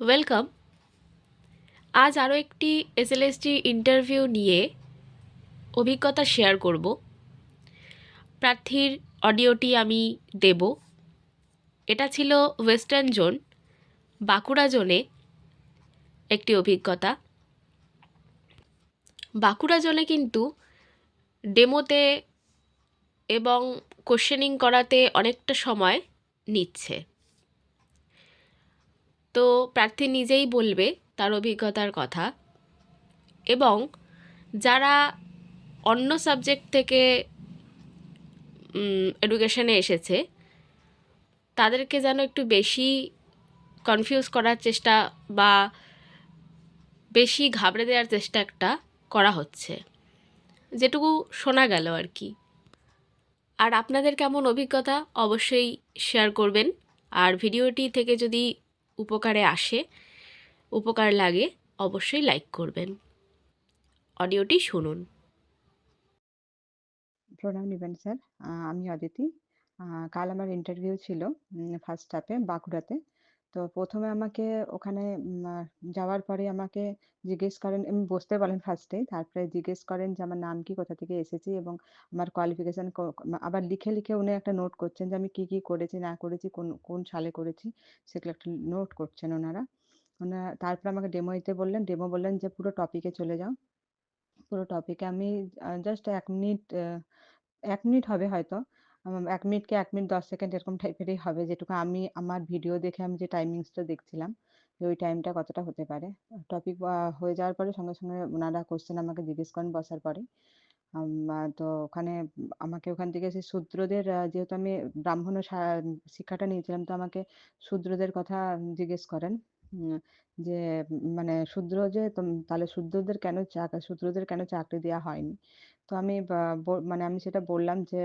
Welcome আজ আরও একটি এসএলএসটি ইন্টারভিউ নিয়ে অভিজ্ঞতা শেয়ার করব। প্রার্থীর অডিওটি আমি দেব। এটা ছিল ওয়েস্টার্ন জোন বাঁকুড়া জোনে একটি অভিজ্ঞতা। বাঁকুড়া জোনে কিন্তু ডেমোতে এবং কোশ্চেনিং করাতে অনেকটা সময় নিচ্ছে। তো প্রার্থী নিজেই বলবে তার অভিজ্ঞতার কথা। এবং যারা অন্য সাবজেক্ট থেকে এডুকেশনে এসেছে, তাদেরকে যেন একটু বেশি কনফিউজ করার চেষ্টা বা বেশি ঘাবড়ে দেওয়ার চেষ্টা একটা করা হচ্ছে। যেটুকু শোনা গেল আর কি। আর আপনাদের কেমন অভিজ্ঞতা অবশ্যই শেয়ার করবেন। আর ভিডিওটি থেকে যদি উপকারে আসে, উপকার লাগে, অবশ্যই লাইক করবেন। অডিওটি শুনুন। প্রণাম নিবেন, স্যার। আমি অদিতি। কাল আমার ইন্টারভিউ ছিল ফার্স্ট স্টাফে বাঁকুড়াতে। তো প্রথমে আমাকে ওখানে যাওয়ার পরে আমাকে জিজ্ঞেস করেন এমনি বসতে বলেন ফার্স্টে তারপরে জিজ্ঞেস করেন যে আমার নাম কি কোথা থেকে এসেছি এবং আমার কোয়ালিফিকেশন আবার লিখে লিখে উনি একটা নোট করছেন যে আমি কি কি করেছি না করেছি কোন কোন সালে করেছি সেগুলো একটা নোট করছেন ওনারা। ওনারা তারপরে আমাকে ডেমো দিতে বললেন। ডেমো বললেন যে পুরো টপিকে চলে যাও। পুরো টপিকে আমি জাস্ট এক মিনিট এক মিনিট হবে হয়তো। আম, এক মিনিট কি এক মিনিট দশ সেকেন্ড এরকম টাইপেরই হবে, যেটুকু আমি আমার ভিডিও দেখে আমি যে টাইমিংসটা দেখছিলাম, যে ওই টাইমটা কতটা হতে পারে। টপিক হয়ে যাওয়ার পরে সঙ্গে সঙ্গে ওনারা কোশ্চেন আমাকে জিজ্ঞেস করেন বসার পরে। তো ওখানে আমাকে ওখান থেকে সেই শূদ্রদের যেহেতু আমি ব্রাহ্মণ শিক্ষাটা নিয়েছিলাম, তো আমাকে শূদ্রদের কথা জিজ্ঞেস করেন যে মানে শূদ্র যে তাহলে শূদ্রদের কেন চাক- শূদ্রদের কেন চাকরি দেওয়া হয়নি? তো আমি মানে আমি সেটা বললাম যে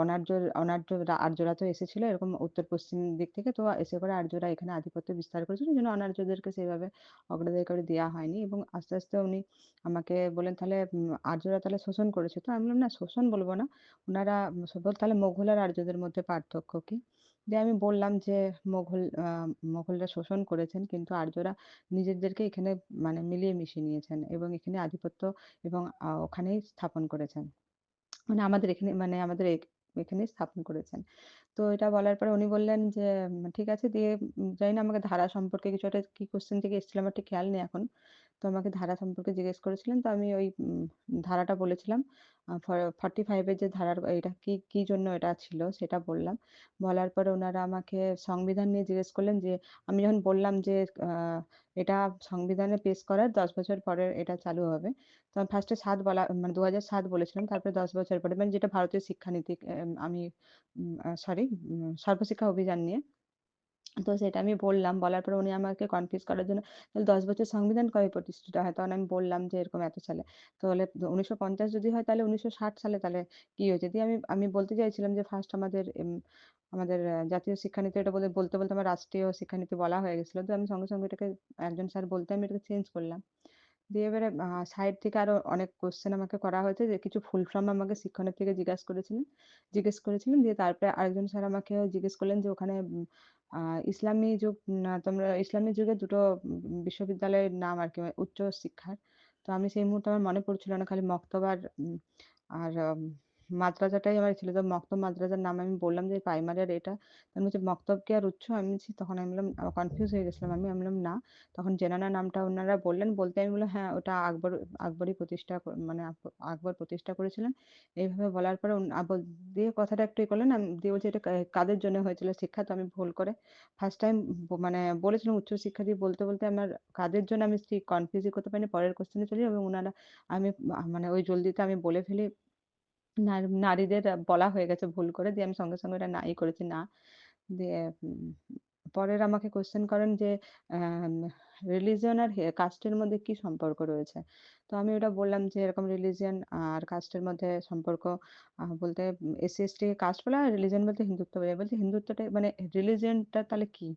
অনার্য অনার্য আর্যরা তো এসেছিল এরকম উত্তর পশ্চিম দিক থেকে, তো এসে করে আর্যরা এখানে আধিপত্য বিস্তার করেছিল জন্য অনার্যদেরকে সেভাবে অগ্রাধিকার দেওয়া হয়নি এবং আস্তে আস্তে উনি আমাকে বললেন, তাহলে আর্যরা তাহলে শোষণ করেছে। তো আমি বললাম, না, শোষণ বলব না। ওনারা তাহলে মোঘল আর আর্যদের মধ্যে পার্থক্য কি? দিয়ে আমি বললাম যে, মোঘল মোঘলরা শোষণ করেছেন, কিন্তু আর্যরা নিজেদেরকে এখানে মানে মিলিয়ে মিশিয়ে নিয়েছেন এবং এখানে আধিপত্য এবং ওখানেই স্থাপন করেছেন। মানে আমাদের এখানে মানে আমাদের এখানে স্থাপন করেছেন। তো এটা বলার পরে উনি বললেন যে ঠিক আছে, দিয়ে জানি না আমাকে ধারা সম্পর্কে কিছু একটা কি কোশ্চেন থেকে এসেছিল, আমার ঠিক খেয়াল নেই এখন। তো আমাকে ধারা সম্পর্কে জিজ্ঞেস করেছিলেন, তো আমি ওই ধারাটা বলেছিলাম। ফর্টি ফাইভের যে ধারার এটা কি কি জন্য এটা ছিল সেটা বললাম। বলার পরে ওনারা আমাকে সংবিধান নিয়ে জিজ্ঞেস করলেন যে, আমি যখন বললাম যে এটা সংবিধানে পেশ করার দশ বছর পরে এটা চালু হবে, তো আমি ফার্স্টে সাত বলা মানে দু হাজার সাত বলেছিলাম, তারপরে দশ বছর পরে মানে যেটা ভারতীয় শিক্ষানীতি আমি সরি সর্বশিক্ষা অভিযান নিয়ে তো সেটা আমি বললাম। বলার পর উনি আমাকে কনফিউজ করার জন্য দশ বছর সংবিধান কবে প্রতিষ্ঠিত হয়? তখন আমি বললাম যে, এরকম এত সালে। তাহলে উনিশশো পঞ্চাশ যদি হয় তাহলে উনিশশো ষাট সালে তাহলে কি হয়েছে? দিয়ে আমি আমি বলতে চাইছিলাম যে ফার্স্ট আমাদের আমাদের জাতীয় শিক্ষানীতি এটা বলে বলতে বলতে আমার রাষ্ট্রীয় শিক্ষানীতি বলা হয়ে গেছিল। তো আমি সঙ্গে সঙ্গে এটাকে একজন স্যার বলতে আমি এটাকে চেঞ্জ করলাম। দিয়ে এবারে সাইড থেকে আরও অনেক কোশ্চেন আমাকে করা হয়েছে যে, কিছু ফুল ফর্ম আমাকে শিক্ষণের থেকে জিজ্ঞাসা করেছিলেন, জিজ্ঞেস করেছিলেন দিয়ে তারপরে আরেকজন স্যার আমাকে জিজ্ঞেস করলেন যে, ওখানে ইসলামী যুগ তোমরা ইসলামী যুগে দুটো বিশ্ববিদ্যালয়ের নাম আর কি মানে উচ্চ শিক্ষার। তো আমি সেই মুহূর্তে আমার মনে পড়ছিল না, খালি মক্তব আর আর মাদ্রাসাটাই আমার ছিল। তো মক্তব মাদ্রাসার নাম আমি বললাম যে প্রাইমারি আর এটা। আমি বলছি, মক্তব কি আর উচ্চ? আমি বলছি, তখন আমি বললাম কনফিউজ হয়ে গেছিলাম আমি। বললাম, না। তখন জেনানা নামটা ওনারা বললেন। বলতে আমি বললাম হ্যাঁ ওটা আকবর, আকবরই প্রতিষ্ঠা মানে আক- আকবর প্রতিষ্ঠা করেছিলেন। এইভাবে বলার পরে দিয়ে কথাটা একটু করলেন। আমি দিয়ে বলছি, এটা কাদের জন্য হয়েছিল শিক্ষা? তো আমি ভুল করে ফার্স্ট টাইম মানে বলেছিলাম উচ্চ শিক্ষা দিয়ে বলতে বলতে আমার কাদের জন্য আমি ঠিক কনফিউজই করতে পারিনি। পরের কোশ্চেনে চলে এবং ওনারা আমি মানে ওই জলদিতে আমি বলে ফেলি। নার- নারীদের বলা হয়ে গেছে ভুল করে দিয়ে আমি সঙ্গে সঙ্গে ওটা নাই করেছি না। দিয়ে পরের আমাকে কোশ্চেন করেন যে রিলিজিয়ন আর কাস্টের মধ্যে কি সম্পর্ক রয়েছে? তো আমি ওটা বললাম যে এরকম রিলিজিয়ন আর কাস্টের মধ্যে সম্পর্ক আহ, বলতে এসসি এসটি কাস্ট বলা আর রিলিজিয়ন বলতে হিন্দুত্ব বোঝায় বলতে হিন্দুত্বটা মানে রিলিজিয়নটা তাহলে কি?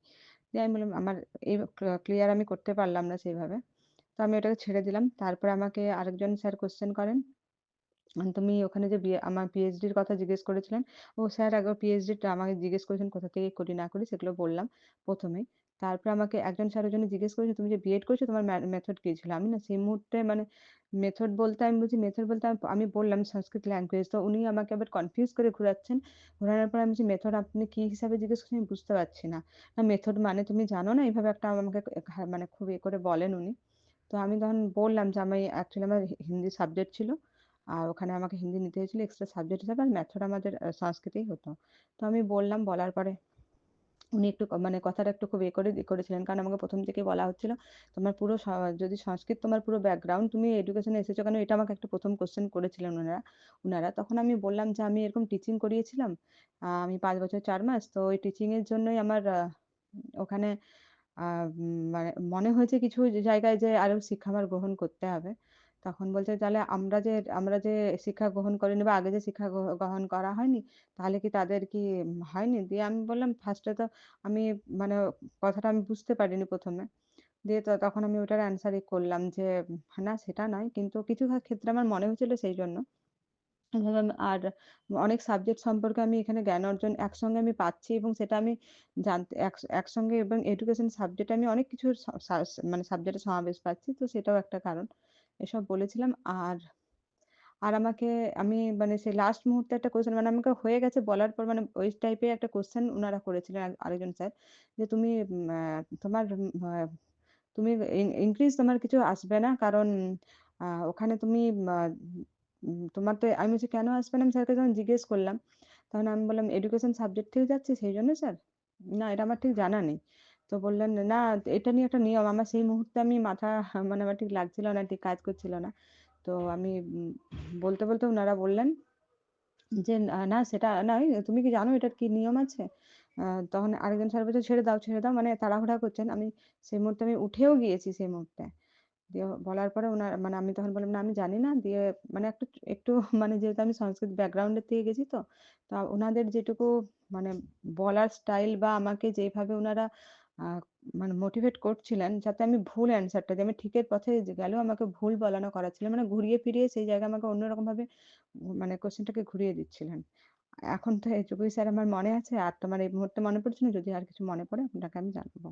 দিয়ে আমি বললাম আমার এই ক্লিয়ার আমি করতে পারলাম না সেইভাবে। তো আমি ওটাকে ছেড়ে দিলাম। তারপরে আমাকে আরেকজন স্যার কোশ্চেন করেন। তুমি ওখানে যে বিয়ে আমার পিএইচডির কথা জিজ্ঞেস করেছিলেন ও স্যার একবার পিএইচডিটা আমাকে জিজ্ঞেস করেছেন কোথা থেকে করি না করি সেগুলো বললাম প্রথমেই তারপরে আমাকে একজন স্যার ওইজন্য জিজ্ঞেস করেছে, "তুমি যে বিএড করেছ তোমার মেথড কি ছিল?" আমি না সেই মুহূর্তে মানে মেথড বলতে আমি বলছি মেথড বলতে আমি বললাম সংস্কৃত ল্যাঙ্গুয়েজ। তো উনি আমাকে আবার কনফিউজ করে ঘুরাচ্ছেন। ঘোরানোর পরে আমি বলছি, "মেথড আপনি কি হিসাবে জিজ্ঞেস করছেন আমি বুঝতে পারছি না।" না মেথড মানে তুমি জানো না? এভাবে একটা আমাকে মানে খুব ইয়ে করে বলেন উনি। তো আমি তখন বললাম যে আমি অ্যাকচুয়ালি আমার হিন্দি সাবজেক্ট ছিল। আর ওখানে আমাকে হিন্দি নিতে হয়েছিল এক্সট্রা সাবজেক্ট হিসাবে আর মেথড আমাদের সংস্কৃতেই হতো। তো আমি বললাম, বলার পরে উনি একটু মানে কথাটা একটু খুব ইয়ে করে করেছিলেন। কারণ আমাকে প্রথম থেকেই বলা হচ্ছিল, "তোমার পুরো যদি সংস্কৃত তোমার পুরো ব্যাকগ্রাউন্ড তুমি এডুকেশন এ এসেছ কেন?" এটা আমাকে একটা ১ম কোয়েশ্চেন করেছিলেন উনারা উনারা। তখন আমি বললাম যে, "আমি এরকম টিচিং করিয়েছিলাম। আমি পাঁচ বছর চার মাস। তো ওই টিচিং এর জন্যই আমার ওখানে মানে মনে হয়েছে কিছু জায়গায় যে আরও শিক্ষা আমার গ্রহণ করতে হবে।" তখন বলছে, "তাহলে আমরা যে আমরা যে শিক্ষা গ্রহণ করিনি বা আগে যে শিক্ষা গ্রহ গ্রহণ করা হয়নি, তাহলে কি তাদের কি হয়নি?" দিয়ে আমি বললাম, "ফার্স্ট তো আমি মানে কথাটা আমি বুঝতে পারিনি প্রথমে দিয়ে তখন আমি ওটার অ্যান্সার ই করলাম যে, "না সেটা নয়। কিন্তু কিছু ক্ষেত্রে আমার মনে হয়েছিল সেই জন্য আর অনেক সাবজেক্ট সম্পর্কে আমি এখানে জ্ঞান অর্জন একসঙ্গে আমি পাচ্ছি এবং সেটা আমি জানতে এক একসঙ্গে এবং এডুকেশন সাবজেক্টে আমি অনেক সাস মানে সাবজেক্টের সমাবেশ পাচ্ছি। তো সেটাও একটা কারণ। এসব বলেছিলাম। আর আর আমাকে আমি মানে সেই লাস্ট মুহূর্তে একটা কোয়েশ্চেন মানে আমাকে হয়ে গেছে বলার পর মানে ওই টাইপের একটা কোয়েশ্চেন উনারা করেছিলেন আরেকজন স্যার। যে তুমি তোমার তুমি ইন ইনক্রিজ তোমার কিছু আসবে না। কারণ ওখানে তুমি তোমার তো আমি বলছি, "কেন আসবে না?" আমি স্যারকে যখন জিজ্ঞেস করলাম, তখন আমি বললাম, "এডুকেশন সাবজেক্ট থেকে যাচ্ছি সেই জন্য স্যার?" "না, এটা আমার ঠিক জানা নেই।" তো বললেন, "না, এটা নিয়ে একটা নিয়ম।" আমার সেই মুহূর্তে আমি মাথা মানে আমার ঠিক লাগছিল না, ঠিক কাজ করছিল না। তো আমি বলতে, বলতে ওনারা বললেন যে, "না, সেটা নয়। তুমি কি জানো এটার কি নিয়ম আছে?" তখন আরেকজন স্যার বলছে, "ছেড়ে দাও, ছেড়ে দাও।" মানে তাড়াহুড়া করছেন। আমি সেই মুহূর্তে আমি উঠেও গিয়েছি সেই মুহূর্তে। দিয়ে বলার পরে উনার মানে আমি তখন বললাম, "না আমি জানি না।" দিয়ে মানে একটু একটু মানে যেহেতু আমি সংস্কৃত ব্যাকগ্রাউন্ড এর থেকে গেছি তো। তা উনাদের যেটুকু মানে বলার স্টাইল বা আমাকে যেভাবে ওনারা মানে মোটিভেট করছিলেন যাতে আমি ভুল অ্যান্সারটা দিই। আমি ঠিকের পথে গেলেও আমাকে ভুল বলানো করাচ্ছিলেন। মানে ঘুরিয়ে ফিরিয়ে সেই জায়গায় আমাকে অন্যরকমভাবে মানে কোয়েশ্চেনটাকে ঘুরিয়ে দিচ্ছিলেন। এখন তো এইটুকুই স্যার আমার মনে আছে। আর তোমার এই মুহূর্তে মনে পড়ছে না। যদি আর কিছু মনে পড়ে, আপনাকে আমি জানাব।